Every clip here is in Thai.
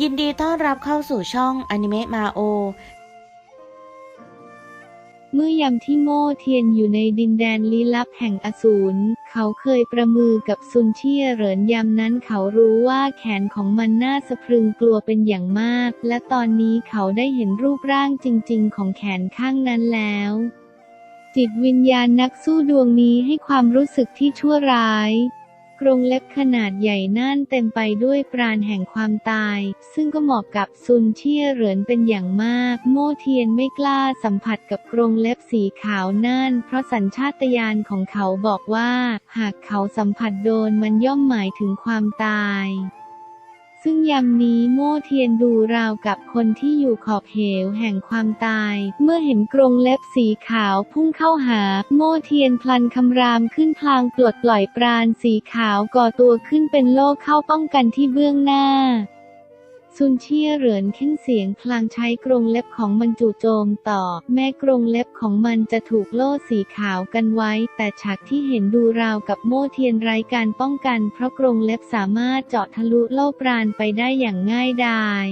ยินดีต้อนรับเข้าสู่ช่องอนิเมะมาโอ เมื่อยามที่โม่เทียนอยู่ในดินแดนลี้ลับแห่งอสูร เขาเคยประมือกับซุนเชี่ยเหรินยามนั้นเขารู้ว่าแขนของมันน่าสะพรึงกลัวเป็นอย่างมาก และตอนนี้เขาได้เห็นรูปร่างจริง ๆ ของแขนข้างนั้นแล้วจิตวิญญาณนักสู้ดวงนี้ให้ความรู้สึกที่ชั่วร้าย กรงเล็บขนาดใหญ่น่านเต็มไปด้วยปราณแห่งความตาย ซึ่งก็เหมาะกับซุนเชี่ยเหรินเป็นอย่างมาก โม่เทียนไม่กล้าสัมผัสกับกรงเล็บสีขาวน่านเพราะสัญชาตญาณของเขาบอกว่า หากเขาสัมผัสโดนมันย่อมหมายถึงความตาย ซึ่งยามนี้โม่เทียนดูราวกับคนที่อยู่ขอบเหวแห่งความตาย เมื่อเห็นกรงเล็บสีขาวพุ่งเข้าหา โม่เทียนพลันคำรามขึ้นพลางปลดปล่อยปราณสีขาวก่อตัวขึ้นเป็นโลกเข้าป้องกันที่เบื้องหน้า ซุนเชี่ยเหรินขึ้นเสียงพลางใช้กรงเล็บของมันจู่โจมต่อ แม้กรงเล็บของมันจะถูกโล่สีขาวกันไว้ แต่ฉากที่เห็นดูราวกับโม่เทียนไร้การป้องกัน เพราะกรงเล็บสามารถเจาะทะลุโล่ปราณไปได้อย่างง่ายดาย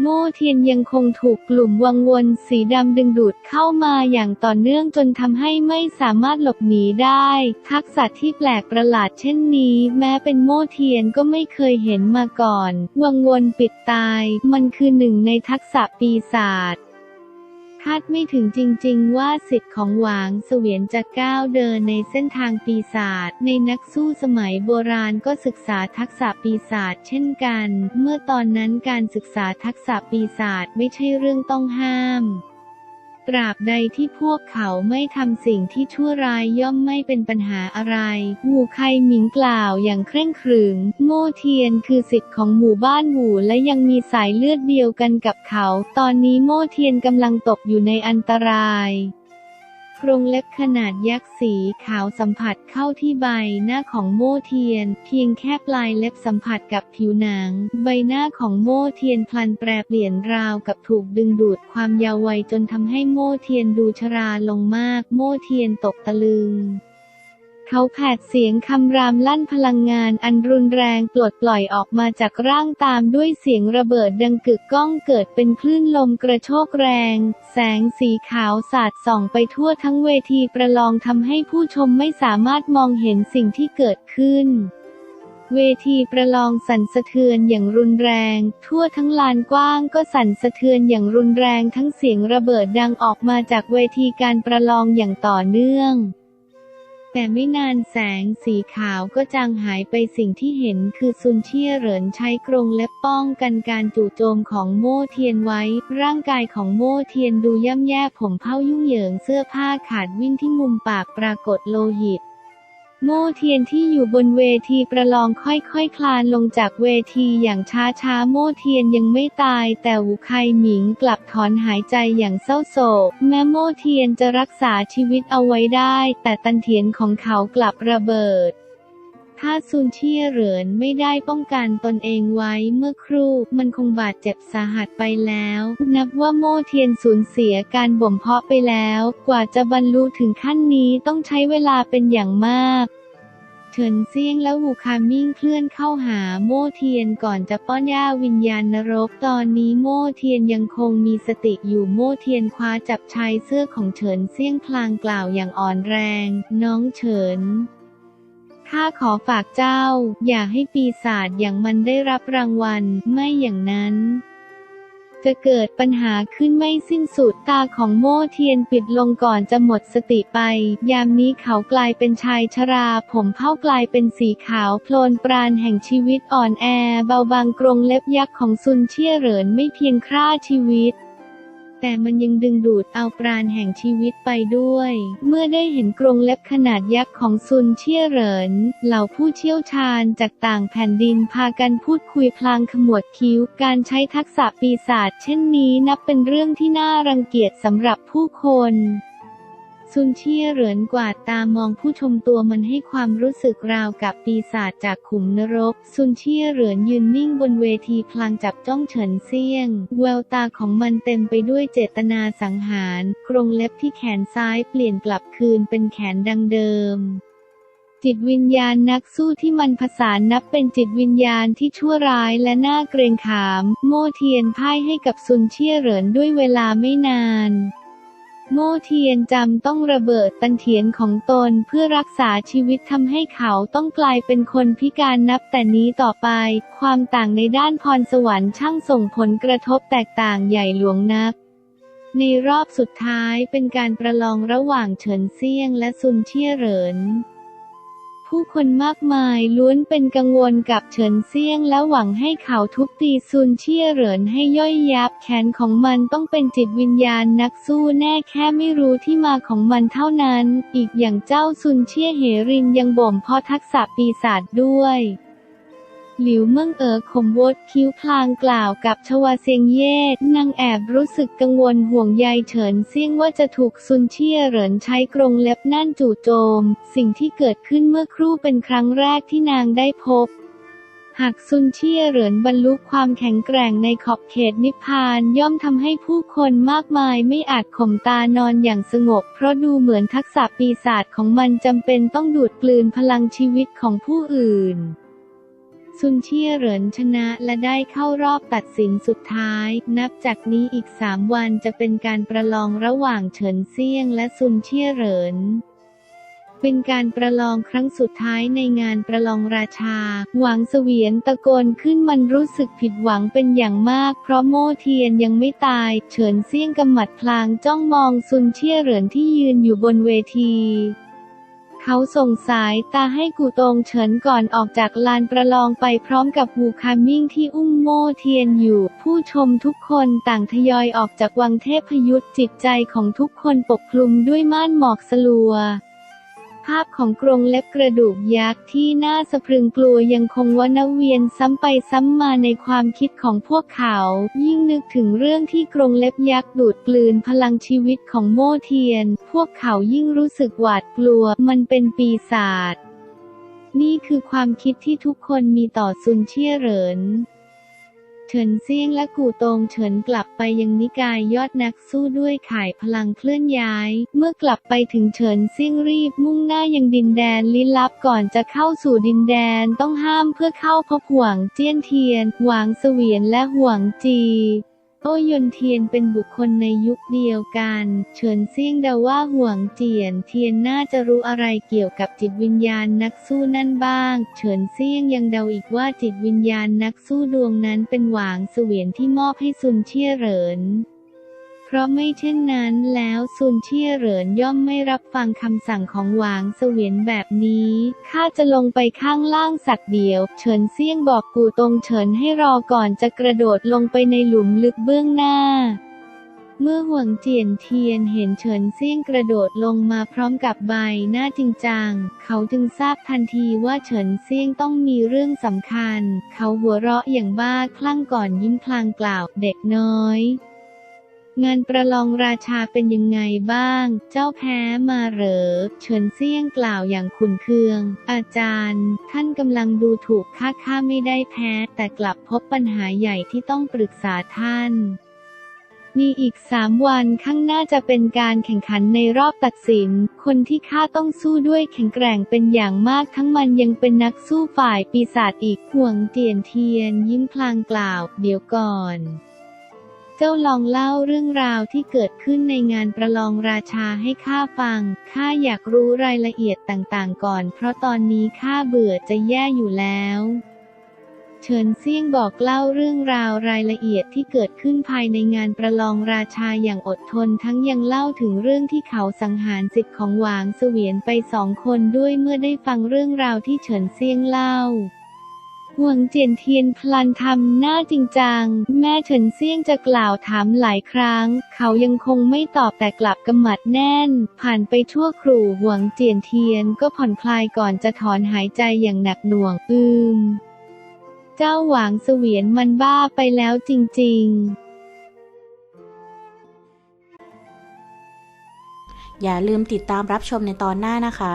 โม่เทียนยังคงถูกกลุ่มวังวนสีดำดึงดูดเข้ามาอย่างต่อเนื่องจนทำให้ไม่สามารถหลบหนีได้ ทักษะที่แปลกประหลาดเช่นนี้ แม้เป็นโม่เทียนก็ไม่เคยเห็นมาก่อน วังวนปิดตาย มันคือหนึ่งในทักษะปีศาจ คาดไม่ถึงจริงๆ ว่าสิทธิ์ของหวางเสวียนจะก้าวเดินในเส้นทางปีศาจในนักสู้สมัยโบราณก็ศึกษาทักษะปีศาจเช่นกัน เมื่อตอนนั้นการศึกษาทักษะปีศาจไม่ใช่เรื่องต้องห้าม ตราบใดที่พวกเขาไม่ทำสิ่งที่ชั่วร้ายย่อมไม่เป็นปัญหาอะไร หมู่ไคหมิงกล่าวอย่างเคร่งครึมโม่เทียนคือสิทธิ์ของหมู่บ้านหมู่และยังมีสายเลือดเดียวกันกับเขา ตอนนี้โม่เทียนกำลังตกอยู่ในอันตราย รงเล็บขนาดยักษ์สีขาวสัมผัสเข้าที่ใบหน้าของโม่เทียน เพียงแค่ปลายเล็บสัมผัสกับผิวหนัง ใบหน้าของโม่เทียนพลันแปรเปลี่ยนราวกับถูกดึงดูดความยาววัยจนทำให้โม่เทียนดูชราลงมาก โม่เทียนตกตะลึง เขาแผดเสียงคำรามลั่นพลังงานอันรุนแรงปลดปล่อยออกมาจากร่างตามด้วยเสียงระเบิดดังกึกก้องเกิดเป็นคลื่นลมกระโชกแรง แสงสีขาวสาดส่องไปทั่วทั้งเวทีประลองทำให้ผู้ชมไม่สามารถมองเห็นสิ่งที่เกิดขึ้นเวทีประลองสั่นสะเทือนอย่างรุนแรง ทั่วทั้งลานกว้างก็สั่นสะเทือนอย่างรุนแรงทั้งเสียงระเบิดดังออกมาจากเวทีการประลองอย่างต่อเนื่อง แต่ไม่นานแสงสีขาวก็จางหายไปสิ่งที่เห็นคือซุนเชี่ยเหรินใช้กรงและป้องกันการจู่โจมของโม่เทียนไว้ ร่างกายของโม่เทียนดูย่ำแย่ผมเผ้ายุ่งเหยิงเสื้อผ้าขาดวิ่นที่มุมปากปรากฏโลหิต โม่เทียนที่อยู่บนเวทีประลองค่อยๆคคลานลงจากเวทีอย่างช้าๆโม่เทียนยังไม่ตาย แต่หูไคหมิงกลับถอนหายใจอย่างเศร้าโศก แม้โม่เทียนจะรักษาชีวิตเอาไว้ได้ แต่ตันเทียนของเขากลับระเบิด ถ้าซุนเชี่ยเหรินไม่ได้ป้องกันตนเองไว้เมื่อครู่ มันคงบาดเจ็บสาหัสไปแล้ว นับว่าโม่เทียนสูญเสียการบ่มเพาะไปแล้ว กว่าจะบรรลุถึงขั้นนี้ต้องใช้เวลาเป็นอย่างมากเฉินเซียงและวูคามิ่งเคลื่อนเข้าหาโม่เทียนก่อนจะป้อนย่าวิญญาณนรก ตอนนี้โม่เทียนยังคงมีสติอยู่โม่เทียนคว้าจับชายเสื้อของเฉินเซียงพลางกล่าวอย่างอ่อนแรง น้องเฉิน ข้าขอฝากเจ้า อย่าให้ปีศาจอย่างมันได้รับรางวัล ไม่อย่างนั้น จะเกิดปัญหาขึ้นไม่สิ้นสุดตาของโม่เทียนปิดลงก่อนจะหมดสติไป ยามนี้เขากลายเป็นชายชรา ผมเผ้ากลายเป็นสีขาวโพลนปราณแห่งชีวิตอ่อนแอ เบาบางกรงเล็บยักษ์ของซุนเชี่ยเหรินไม่เพียงฆ่าชีวิต แต่มันยังดึงดูดเอาปราณแห่งชีวิตไปด้วย เมื่อได้เห็นกรงเล็บขนาดยักษ์ของซุนเชี่ยเหริน เหล่าผู้เชี่ยวชาญจากต่างแผ่นดินพากันพูดคุยพลางขมวดคิ้ว การใช้ทักษะปีศาจเช่นนี้นับเป็นเรื่องที่น่ารังเกียจสำหรับผู้คน ซุนเชี่ยเหรินกวาดตามองผู้ชมตัวมันให้ความรู้สึกราวกับปีศาจจากขุมนรก ซุนเชี่ยเหรินยืนนิ่งบนเวทีพลางจับจ้องเฉินเซียง แววตาของมันเต็มไปด้วยเจตนาสังหาร กรงเล็บที่แขนซ้ายเปลี่ยนกลับคืนเป็นแขนดังเดิมจิตวิญญาณนักสู้ที่มันผสานนับเป็นจิตวิญญาณที่ชั่วร้ายและน่าเกรงขาม โม่เทียนพ่ายให้กับซุนเชี่ยเหรินด้วยเวลาไม่นาน โม่เทียนจำต้องระเบิดตันเถียนของตนเพื่อรักษาชีวิตทำให้เขาต้องกลายเป็นคนพิการนับแต่นี้ต่อไป ความต่างในด้านพรสวรรค์ช่างส่งผลกระทบแตกต่างใหญ่หลวงนัก ในรอบสุดท้ายเป็นการประลองระหว่างเฉินเซี่ยงและซุนเชี่ยเหริน ผู้คนมากมายล้วนเป็นกังวลกับเฉินเซียงและหวังให้เขาทุบตีซุนเชี่ยเหรินให้ย่อยยับ แขนของมันต้องเป็นจิตวิญญาณนักสู้แน่แค่ไม่รู้ที่มาของมันเท่านั้น อีกอย่างเจ้าซุนเชี่ยเหรินยังบ่มเพาะทักษะปีศาจด้วย หลิวเมืองเอ๋อขมวดคิ้วพลางกล่าวกับชวาเซียงเย่นางแอบรู้สึกกังวลห่วงใยเฉินเซี่ยงว่าจะถูกซุนเชี่ยเหรินใช้กรงเล็บนั่นจู่โจม สิ่งที่เกิดขึ้นเมื่อครู่เป็นครั้งแรกที่นางได้พบหากซุนเชี่ยเหรินบรรลุความแข็งแกร่งในขอบเขตนิพพานย่อมทำให้ผู้คนมากมายไม่อาจข่มตานอนอย่างสงบ เพราะดูเหมือนทักษะปีศาจของมันจำเป็นต้องดูดกลืนพลังชีวิตของผู้อื่น ซุนเชี่ยเหรินชนะและได้เข้ารอบตัดสินสุดท้าย นับจากนี้อีกสามวันจะเป็นการประลองระหว่างเฉินเซี่ยงและซุนเชี่ยเหรินเป็นการประลองครั้งสุดท้ายในงานประลองราชา หวังเสวียนตะโกนขึ้นมันรู้สึกผิดหวังเป็นอย่างมาก เพราะโม่เทียนยังไม่ตาย เฉินเซี่ยงกำหมัดพลางจ้องมองซุนเชี่ยเหรินที่ยืนอยู่บนเวที เขาส่งสายตาให้กูตงเฉินก่อนออกจากลานประลองไปพร้อมกับหูคามิ่งที่อุ้มโม่เทียนอยู่ ผู้ชมทุกคนต่างทยอยออกจากวังเทพยุทธจิตใจของทุกคนปกคลุมด้วยม่านหมอกสลัว ภาพของกรงเล็บกระดูกยักษ์ที่น่าสะพรึงกลัวยังคงวนเวียนซ้ำไปซ้ำมาในความคิดของพวกเขา ยิ่งนึกถึงเรื่องที่กรงเล็บยักษ์ดูดกลืนพลังชีวิตของโมเทียน พวกเขายิ่งรู้สึกหวาดกลัวมันเป็นปีศาจนี่คือความคิดที่ทุกคนมีต่อซุนเชี่ยเหริน ฉินเซียงและกูตงเฉินกลับไปยังนิกายยอดนักสู้ด้วยข่ายพลังเคลื่อนย้าย เมื่อกลับไปถึงเฉินเซียงรีบมุ่งหน้ายังดินแดนลี้ลับก่อนจะเข้าสู่ดินแดนต้องห้ามเพื่อเข้าพบหวงเจี้ยนเทียน หวางเสวียนและหวางจี โอ้ยนเทียนเป็นบุคคลในยุคเดียวกัน เฉินเซี่ยงเดาว่าห่วงเจียนเทียนน่าจะรู้อะไรเกี่ยวกับจิตวิญญาณนักสู้นั่นบ้าง เฉินเซี่ยงยังเดาอีกว่าจิตวิญญาณนักสู้ดวงนั้นเป็นหวางเสวียนที่มอบให้ซุนเชี่ยเหริน เพราะไม่เช่นนั้นแล้วซุนเชี่ยเหรินย่อมไม่รับฟังคำสั่งของหวางเสวียนแบบนี้ข้าจะลงไปข้างล่างสักเดียว เฉินเซี่ยงบอกกูตรงเฉินให้รอก่อนจะกระโดดลงไปในหลุมลึกเบื้องหน้าเมื่อห่วงเจียนเทียนเห็นเฉินเซี่ยงกระโดดลงมาพร้อมกับใบหน้าจริงจัง เขาจึงทราบทันทีว่าเฉินเซี่ยงต้องมีเรื่องสำคัญ เขาหัวเราะอย่างบ้าคลั่งก่อนยิ้มพลางกล่าวเด็กน้อย งานประลองราชาเป็นยังไงบ้าง เจ้าแพ้มาเหรอ เฉินเซี่ยงกล่าวอย่างขุนเคือง อาจารย์ ท่านกำลังดูถูกข้าข้าไม่ได้แพ้ แต่กลับพบปัญหาใหญ่ที่ต้องปรึกษาท่านมีอีกสามวันข้างหน้าจะเป็นการแข่งขันในรอบตัดสิน คนที่ข้าต้องสู้ด้วยแข็งแกร่งเป็นอย่างมากทั้งมันยังเป็นนักสู้ฝ่ายปีศาจอีกห่วงเตียนเทียนยิ้มพลางกล่าว เดี๋ยวก่อน เจ้าลองเล่าเรื่องราวที่เกิดขึ้นในงานประลองราชาให้ข้าฟัง ข้าอยากรู้รายละเอียดต่างๆก่อน เพราะตอนนี้ข้าเบื่อจะแย่อยู่แล้ว เฉินเซี่ยงบอกเล่าเรื่องราวรายละเอียดที่เกิดขึ้นภายในงานประลองราชาอย่างอดทนทั้งยังเล่าถึงเรื่องที่เขาสังหารสิทธิ์ของหวางเสวียนไปสองคนด้วยเมื่อได้ฟังเรื่องราวที่เฉินเซี่ยงเล่า ห่วงเจียนเทียนพลันทำหน้าจริงจัง แม่เฉินเซี่ยงจะกล่าวถามหลายครั้ง เขายังคงไม่ตอบแต่กลับกำหมัดแน่น ผ่านไปชั่วครู่ห่วงเจียนเทียนก็ผ่อนคลายก่อนจะถอนหายใจอย่างหนักหน่วง อืม เจ้าหวางเสวียนมันบ้าไปแล้วจริง ๆอย่าลืมติดตามรับชมในตอนหน้านะคะ